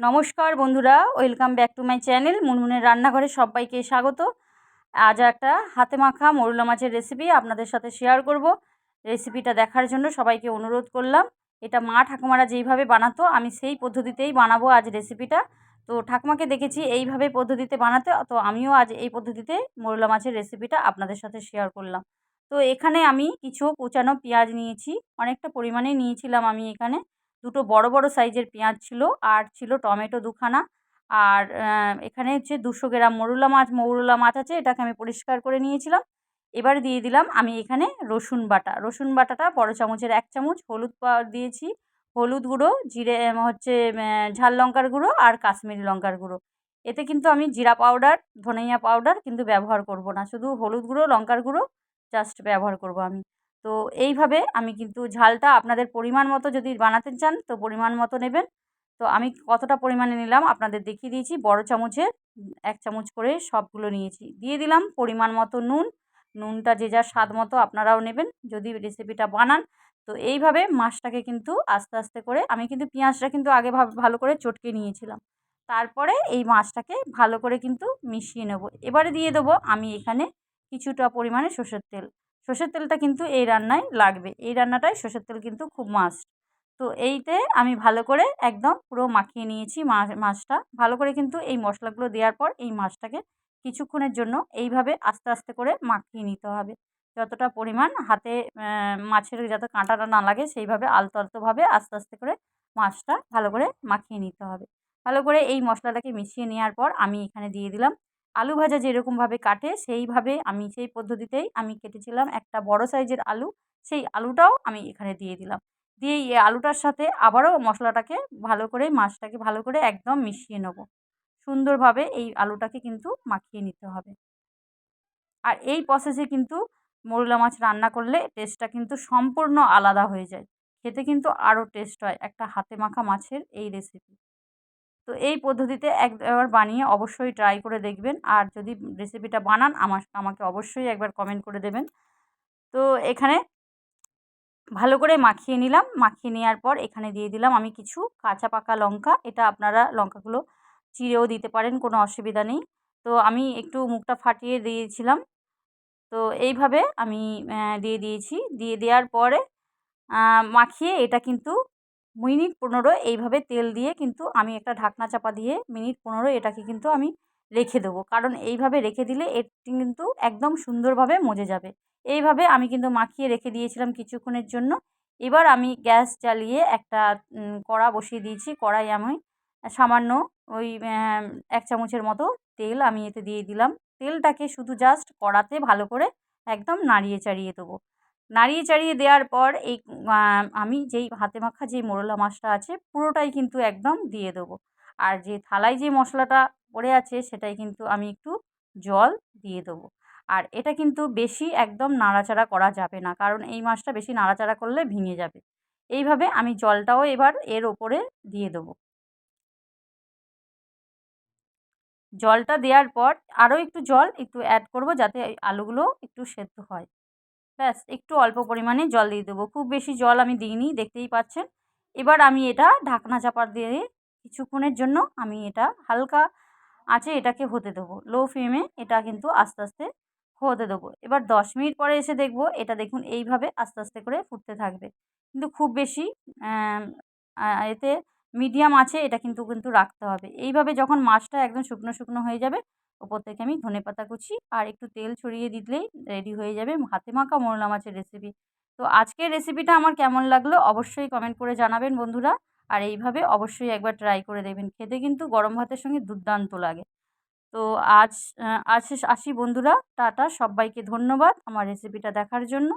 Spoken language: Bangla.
নমস্কার বন্ধুরা, welcome back to my channel মুনমুনের রান্নাঘরে সবাইকে স্বাগত। আজ একটা হাতে মাখা মরুলা মাছের রেসিপি আপনাদের সাথে শেয়ার করব। রেসিপিটা দেখার জন্য সবাইকে অনুরোধ করলাম। এটা মা ঠাকুমারা যেইভাবে বানাতো, আমি সেই পদ্ধতিতেই বানাবো আজ রেসিপিটা তো ঠাকুমাকে দেখেছি এইভাবে পদ্ধতিতে বানাতে, তো আমিও আজ এই পদ্ধতিতে মরুলা মাছের রেসিপিটা আপনাদের সাথে শেয়ার করলাম। তো এখানে আমি কিছু কুচানো পেঁয়াজ নিয়েছি, অনেকটা পরিমাণে নিয়েছিলাম আমি এখানে। দুটো বড় বড় সাইজের পেঁয়াজ ছিল আর ছিল টমেটো দুখানা। আর এখানে হচ্ছে দুশো গ্রাম মরুলা মাছ, মৌরলা মাছ আছে, এটাকে আমি পরিষ্কার করে নিয়েছিলাম। এবার দিয়ে দিলাম আমি এখানে রসুন বাটা। রসুন বাটাটা বড় চামচের এক চামচ, হলুদ দিয়েছি। হলুদ গুঁড়ো, জিরে হচ্ছে ঝাল লঙ্কার গুঁড়ো আর কাশ্মীরি লঙ্কার গুঁড়ো। এতে কিন্তু আমি জিরা পাউডার, ধনিয়া পাউডার কিন্তু ব্যবহার করব না। শুধু হলুদ গুঁড়ো, লঙ্কার গুঁড়ো, জাস্ট ব্যবহার করব আমি। তো এইভাবে আমি কিন্তু ঝালটা আপনাদের পরিমাণ মতো যদি বানাতে চান তো পরিমাণ মতো নেবেন। তো আমি কতটা পরিমাণে নিলাম আপনাদের দেখিয়ে দিয়েছি। বড় চামচের এক চামচ করে সবগুলো নিয়েছি। দিয়ে দিলাম পরিমাণ মতো নুন। নুনটা যে যার স্বাদ মতো আপনারাও নেবেন যদি রেসিপিটা বানান। তো এইভাবে মাছটাকে কিন্তু আস্তে আস্তে করে আমি কিন্তু পেঁয়াজটা কিন্তু আগে ভালো করে চটকে নিয়েছিলাম। তারপরে এই মাছটাকে ভালো করে কিন্তু মিশিয়ে নেব। এবারে দিয়ে দেবো আমি এখানে কিছুটা পরিমাণে সর্ষের তেল। সর্ষের তেলটা কিন্তু এই রান্নায় লাগবে। এই রান্নাটায় সর্ষের তেল কিন্তু খুব মাস্ট তো এইতে আমি ভালো করে একদম পুরো মাখিয়ে নিয়েছি মাছটা। ভালো করে কিন্তু এই মশলাগুলো দেওয়ার পর এই মাছটাকে কিছুক্ষণের জন্য এইভাবে আস্তে আস্তে করে মাখিয়ে নিতে হবে। যতটা পরিমাণ হাতে মাছের যাতে কাঁটাটা না লাগে সেইভাবে আলতো, আলতোভাবে আস্তে আস্তে করে মাছটা ভালো করে মাখিয়ে নিতে হবে। ভালো করে এই মশলাটাকে মিশিয়ে নেওয়ার পর আমি এখানে দিয়ে দিলাম আলু ভাজা যেরকমভাবে কাটে, সেইভাবে আমি সেই পদ্ধতিতেই আমি কেটেছিলাম একটা বড় সাইজের আলু। সেই আলুটাও আমি এখানে দিয়ে দিলাম। দিয়ে এই আলুটার সাথে আবারও মশলাটাকে ভালো করে, মাছটাকে ভালো করে একদম মিশিয়ে নেব। সুন্দরভাবে এই আলুটাকে কিন্তু মাখিয়ে নিতে হবে। আর এই প্রসেসে কিন্তু মোরলা মাছ রান্না করলে টেস্টটা কিন্তু সম্পূর্ণ আলাদা হয়ে যায়। খেতে কিন্তু আরও টেস্ট হয় একটা হাতে মাখা মাছের এই রেসিপি তো এই পদ্ধতিতে একবার বানিয়ে অবশ্যই ট্রাই করে দেখবেন। আর যদি রেসিপিটা বানান, আমার, আমাকে অবশ্যই একবার কমেন্ট করে দেবেন। তো এখানে ভালো করে মাখিয়ে নিলাম। মাখিয়ে নেওয়ার পর এখানে দিয়ে দিলাম আমি কিছু কাঁচা পাকা লঙ্কা। এটা আপনারা লঙ্কাগুলো চিড়েও দিতে পারেন, কোনো অসুবিধা নেই। তো আমি একটু মুখটা ফাটিয়ে দিয়েছিলাম। তো এইভাবে আমি দিয়ে দিয়েছি। দিয়ে দেওয়ার পরে মাখিয়ে এটা কিন্তু মিনিট পনেরো এইভাবে তেল দিয়ে কিন্তু আমি একটা ঢাকনা চাপা দিয়ে মিনিট পনেরো এটাকে কিন্তু আমি রেখে দেবো। কারণ এইভাবে রেখে দিলে এটি কিন্তু একদম সুন্দরভাবে মজে যাবে। এইভাবে আমি কিন্তু মাখিয়ে রেখে দিয়েছিলাম কিছুক্ষণের জন্য। এবার আমি গ্যাস জ্বালিয়ে একটা কড়া বসিয়ে দিয়েছি। কড়াই আমি সামান্য ওই এক চামচের মতো তেল আমি এতে দিয়ে দিলাম। তেলটাকে শুধু জাস্ট কড়াতে ভালো করে একদম নাড়িয়ে চাড়িয়ে দেবো। নাড়িয়ে চাড়িয়ে দেওয়ার পর এই আমি যেই হাতে মাখা যেই মোরলা মাছটা আছে পুরোটাই কিন্তু একদম দিয়ে দেবো। আর যে থালায় যে মশলাটা পড়ে আছে সেটাই কিন্তু আমি একটু জল দিয়ে দেবো। আর এটা কিন্তু বেশি একদম নাড়াচাড়া করা যাবে না, কারণ এই মাছটা বেশি নাড়াচাড়া করলে ভেঙে যাবে। এইভাবে আমি জলটাও এবার এর ওপরে দিয়ে দেবো। জলটা দেওয়ার পর আরও একটু জল একটু অ্যাড করব যাতে আলুগুলো একটু সেদ্ধ হয়। ব্যাস, একটু অল্প পরিমাণে জল দিয়ে দেবো। খুব বেশি জল আমি দিইনি, দেখতেই পাচ্ছেন। এবার আমি এটা ঢাকনা চাপা দিয়ে কিছুক্ষণের জন্য আমি এটা হালকা আঁচে এটাকে হতে দেবো। লো ফ্লেমে এটা কিন্তু আস্তে আস্তে হতে দেবো। এবার দশ মিনিট পরে এসে দেখব, এটা দেখুন এইভাবে আস্তে আস্তে করে ফুটতে থাকবে। কিন্তু খুব বেশি এতে মিডিয়াম আছে, এটা কিন্তু কিন্তু রাখতে হবে। এইভাবে যখন মাছটা একদম শুকনো শুকনো হয়ে যাবে, ওপর থেকে আমি ধনে পাতা কুচি আর একটু তেল ছড়িয়ে দিলেই রেডি হয়ে যাবে হাতে মাখা মোরলা মাছের রেসিপি তো আজকের রেসিপিটা আমার কেমন লাগল অবশ্যই কমেন্ট করে জানাবেন বন্ধুরা। আর এইভাবে অবশ্যই একবার ট্রাই করে দেবেন খেতে কিন্তু গরম ভাতের সঙ্গে দুর্দান্ত লাগে। তো আজ আজ আসি বন্ধুরা, টাটা, সবাইকে ধন্যবাদ আমার রেসিপিটা দেখার জন্য।